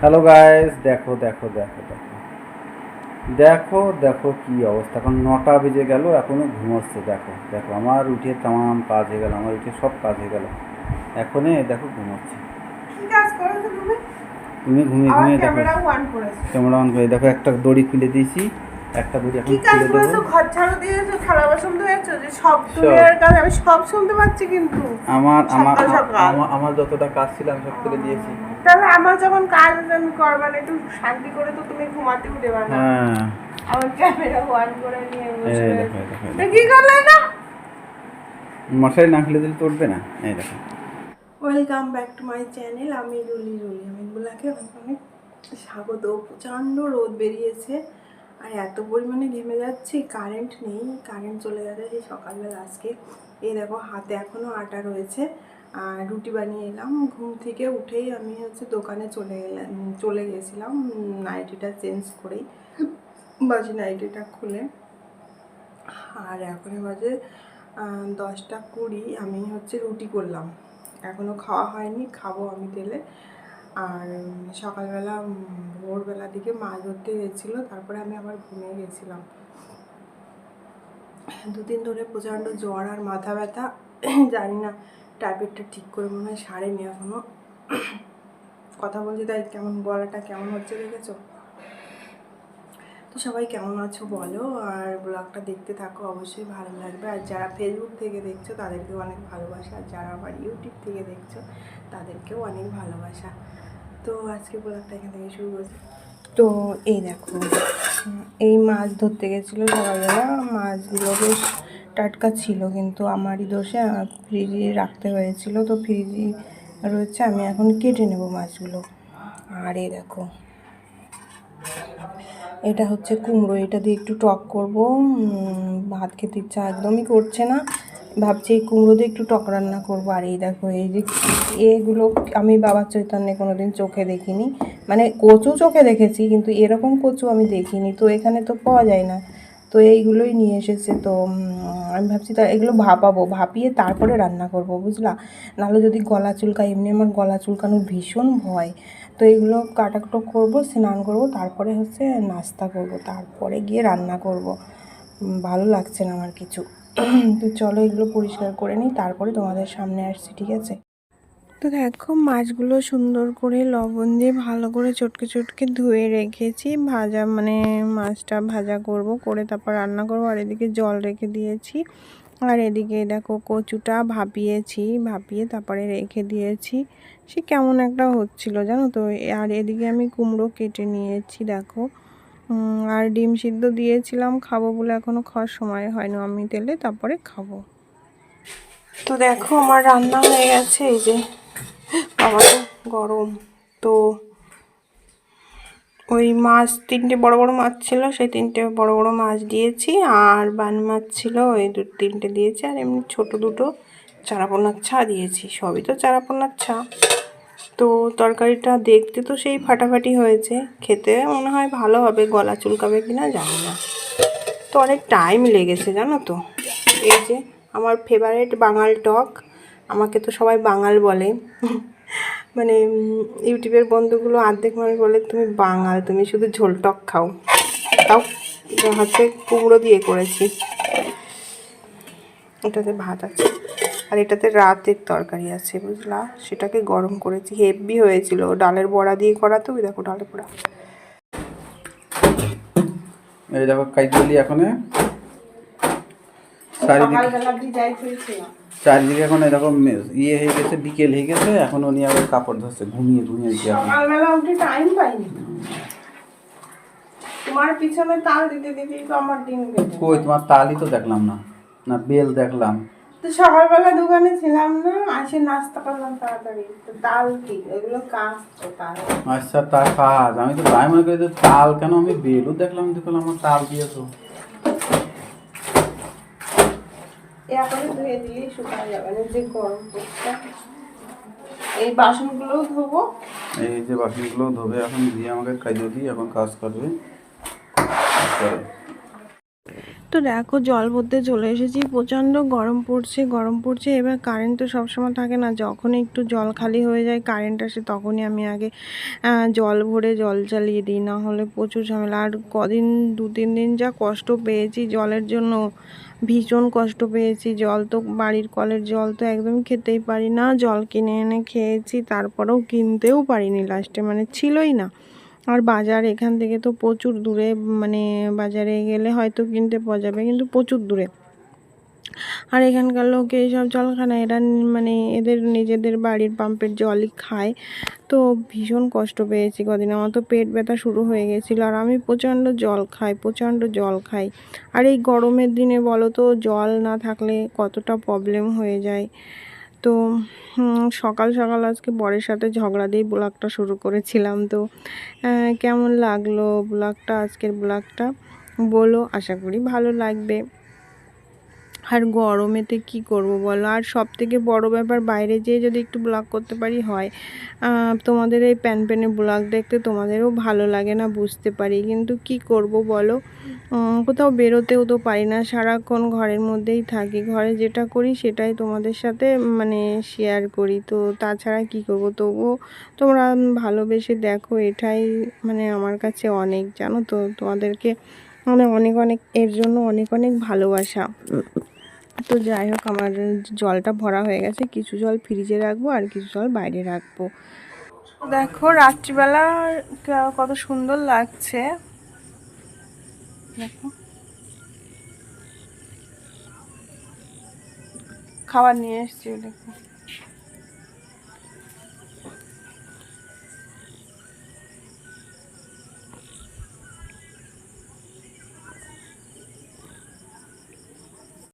Hello guys দেখো দেখো দেখো দেখো। দেখো দেখো কি অবস্থা। এখন নটা বেজে গেল এখনও ঘুমোচ্ছে দেখো। দেখো আমার উঠে তাম কাজ হয়ে গেল আমার উঠে সব কাজ হয়ে গেল। এখনই দেখো ঘুমোচ্ছে। তুমি? ঘুমিয়ে ঘুমিয়ে দেখো। ক্যামেরা অন করে দেখো একটা দড়ি খুলে দিয়েছি একটা দড়ি এখন খুলে দেবো। ঘর ঝাড়ু দিয়েছ থালা বাসন ধুয়েছো? যে সব। দুনিয়ার কাজ আমি সব শুনতে পাচ্ছি কিন্তু। আমার। আমার- আমার যতটা কাজ ছিল আমি সব করে দিয়েছি। তাহলে আমার যখন কাজ আমি করবা না। একটু শান্তি করে তো তুমি ঘুমাতেও দেবা না হ্যাঁ। আমার ক্যামেরা অন করে নিয়ে বসে এই দেখো দেখো, দেখো। কি করলে না? মশারি না খুলে দিলে তো না। এই দেখো। Welcome back to my channel আমি রুলি রুলি আমি বলাকে অনেক অনেক স্বাগত। প্রচণ্ড রোদ বেরিয়েছে আর এত পরিমাণে ঘেমে যাচ্ছে কারেন্ট নেই। কারেন্ট চলে গেছে সেই সকালবেলা আজকে। এই দেখো হাতে এখনও আটা রয়েছে। আর রুটি বানিয়ে এলাম। ঘুম থেকে উঠেই আমি হচ্ছে দোকানে চলে গেলাম চলে গেছিলাম নাইটিটা চেঞ্জ করেই। বাজে নাইটিটা খুলে। আর এখন বাজে দশটা কুড়ি, আমি হচ্ছে রুটি করলাম। এখনও খাওয়া হয়নি, খাব আমি তেলে। আর সকালবেলা ভোরবেলা দিকে মাছ ধরতে গেছিল, তারপরে আমি আবার ঘুমিয়ে গেছিলাম। দুদিন ধরে প্রচণ্ড জ্বর আর মাথা ব্যথা, জানি না ট্যাবলেটটা ঠিক করে মনে হয় সারেনি এখনও কথা বলছি, তাই কেমন গলাটা কেমন হচ্ছে দেখেছ? তো সবাই কেমন আছো বলো, আর ব্লগটা দেখতে থাকো, অবশ্যই ভালো লাগবে। আর যারা ফেসবুক থেকে দেখছ, তাদেরকেও অনেক ভালোবাসা। আর যারা আবার ইউটিউব থেকে দেখছ, তাদেরকেও অনেক ভালোবাসা। তো আজকে ব্লগটা এখান থেকে শুরু করছি। তো এই দেখো এই মাছ ধরতে গেছিল সকালবেলা। মাছগুলো বেশ টাটকা ছিল, কিন্তু আমারই দোষে ফ্রিজে রাখতে হয়েছিল। তো ফ্রিজে রয়েছে, আমি এখন কেটে নেব মাছগুলো। আর এই দেখো, এটা হচ্ছে কুমড়ো, এটা দিয়ে একটু টক করব। ভাত খেতে ইচ্ছা একদমই করছে না। ভাবছি এই কুমড়ো দিয়ে একটু টক রান্না করব। আর এই দেখো, এই যে এগুলো আমি বাবার চৈতন্যে কোনোদিন চোখে দেখিনি। মানে কচু চোখে দেখেছি, কিন্তু এরকম কচু আমি দেখিনি। তো এখানে তো পাওয়া যায় না। তো এইগুলোই নিয়ে এসেছে। তো আমি ভাবছি তা, এগুলো ভাপাবো, ভাপিয়ে তারপরে রান্না করব, বুঝলা? নাহলে যদি গলা চুলকায়, এমনি আমার গলা চুলকানোর ভীষণ ভয়। তো এগুলো কাটাকুটো করব, স্নান করব, তারপরে হচ্ছে নাস্তা করব, তারপরে গিয়ে রান্না করব। ভালো লাগছে না আমার কিছু। তো চলো এগুলো পরিষ্কার করে নিই, তারপরে তোমাদের সামনে আসছি, ঠিক আছে? তো দেখো, মাছগুলো সুন্দর করে লবণ দিয়ে ভালো করে চটকে চটকে ধুয়ে রেখেছি। ভাজা মানে মাছটা ভাজা করব, করে তারপর রান্না করব। আর এদিকে জল রেখে দিয়েছি। আর এদিকে দেখো, কচুটা ভাপিয়েছি, ভাপিয়ে তারপরে রেখে দিয়েছি। সে কেমন একটা হচ্ছিল জানো তো? আর এদিকে আমি কুমড়ো কেটে নিয়েছি, দেখো। আর ডিম সিদ্ধ দিয়েছিলাম, খাব বলে এখনও খাওয়ার সময় হয়নি। আমি তেলে তারপরে খাব। তো দেখো, আমার রান্না হয়ে গেছে, এই যে বাবা তো গরম। তো ওই মাছ, তিনটে বড় বড় মাছ ছিল, সেই তিনটে বড় বড় মাছ দিয়েছি। আর বান মাছ ছিল, ওই দু, তিনটে দিয়েছি। আর এমনি ছোট দুটো চারাপোনার ছা দিয়েছি। সবই তো চারাপোনার ছা। তো তরকারিটা দেখতে তো সেই ফাটাফাটি হয়েছে। খেতে মনে হয় ভালো হবে, গলা চুলকাবে কিনা জানি না। তো অনেক টাইম লেগেছে, জানো তো। এই যে আমার ফেভারেট বাঙাল টক। আমাকে তো সবাই বাঙাল বলে। মানে ইউটিউবের বন্ধুগুলো অর্ধেক মানুষ বলে তুমি বাঙাল তুমি শুধু ঝোল টক খাও। তাও হচ্ছে কুমড়ো দিয়ে করেছি। এটাতে ভাত আছে। আর এটাতে রাতের তরকারি আছে বুঝলা? সেটাকে গরম করেছি। হেভি হয়েছিল। ডালের বড়া দিয়ে করা তো দেখো ডালের বড়া। এই দেখো কাইজলি এখন চারিদিকে চারিদিকে এখন এই দেখো মে- ইয়ে হয়ে গেছে বিকেল হয়ে গেছে এখন উনি আবার কাপড় ধরছে ঘুমিয়ে ঘুমিয়ে এখন। সকালবেলা উঠে টাইম পাইনি। তোমার পিছনে তাল দিতে দিতেই তো আমার দিন কেটে কই তোমার তালই তো দেখলাম না না বেল দেখলাম। তো সকালবেলা দোকানে ছিলাম না আসে নাস্তা করলাম তাড়াতাড়ি। তো তাল কি এগুলো কাজ তো তাল। আচ্ছা তার কাজ। আমি তো তাই মনে করি তাল কেন? আমি বেলও দেখলাম দেখলাম আমার তাল দিয়েছ। ধুয়ে শুকানো যাবে না যে গরম এই বাসনগুলোও ধোবো। এই যে বাসনগুলো ধোবে, এখন দিয়ে আমাকে কাজে দিই এখন কাজ করবে। তারপরে তো দেখো জল ভরতে চলে এসেছি, প্রচণ্ড গরম পড়ছে গরম পড়ছে, এবার কারেন্ট তো সবসময় থাকে না যখন একটু জল খালি হয়ে যায় কারেন্ট আসে তখনই আমি আগে জল ভরে জল চালিয়ে দিই, না হলে প্রচুর ঝামেলা, আর কদিন দু তিন দিন যা কষ্ট পেয়েছি জলের জন্য, ভীষণ কষ্ট পেয়েছি, জল তো বাড়ির কলের জল তো একদম খেতেই পারি না, জল কিনে এনে খেয়েছি, তারপরেও কিনতেও পারিনি লাস্টে মানে ছিলই না। আর বাজার এখান থেকে তো প্রচুর দূরে মানে বাজারে গেলে হয়তো কিনতে পাওয়া যাবে, কিন্তু প্রচুর দূরে। আর এখানকার লোক এইসব জল এরা মানে এদের নিজেদের বাড়ির পাম্পের জলই খায়। তো ভীষণ কষ্ট পেয়েছি কদিন, আমার তো পেট ব্যথা শুরু হয়ে গেছিল, আর আমি প্রচণ্ড জল খাই, প্রচণ্ড জল খাই। আর এই গরমের দিনে বলো তো, জল না থাকলে কতটা প্রবলেম হয়ে যায়। তো সকাল সকাল আজকে বরের সাথে ঝগড়া দিয়ে ব্লগটা শুরু করেছিলাম। তো কেমন লাগল ব্লগটা, আজকের ব্লগটা? বলো, আশা করি ভালো লাগবে। আর গরমেতে কি করব বলো? আর সব থেকে বড় ব্যাপার, বাইরে যেয়ে যদি একটু ব্লগ করতে পারি হয় তোমাদের এই প্যান প্যানে ব্লগ দেখতে তোমাদেরও ভালো লাগে না বুঝতে পারি। কিন্তু কি করব বলো? কোথাও বেরোতেও তো পারি না, সারাক্ষণ ঘরের মধ্যেই থাকি। ঘরে যেটা করি সেটাই তোমাদের সাথে মানে শেয়ার করি। তো তাছাড়া কি করব? তবুও তোমরা ভালোবেসে দেখো, এটাই মানে আমার কাছে অনেক, জানো তো? তোমাদেরকে মানে অনেক অনেক, এর জন্য অনেক অনেক ভালোবাসা। তো যাই হোক, আমার জলটা ভরা হয়ে গেছে। কিছু জল ফ্রিজে রাখব আর কিছু জল বাইরে রাখব। দেখো, রাত্রিবেলা কত সুন্দর লাগছে। দেখো। খাবার নিয়ে এসছি, দেখো।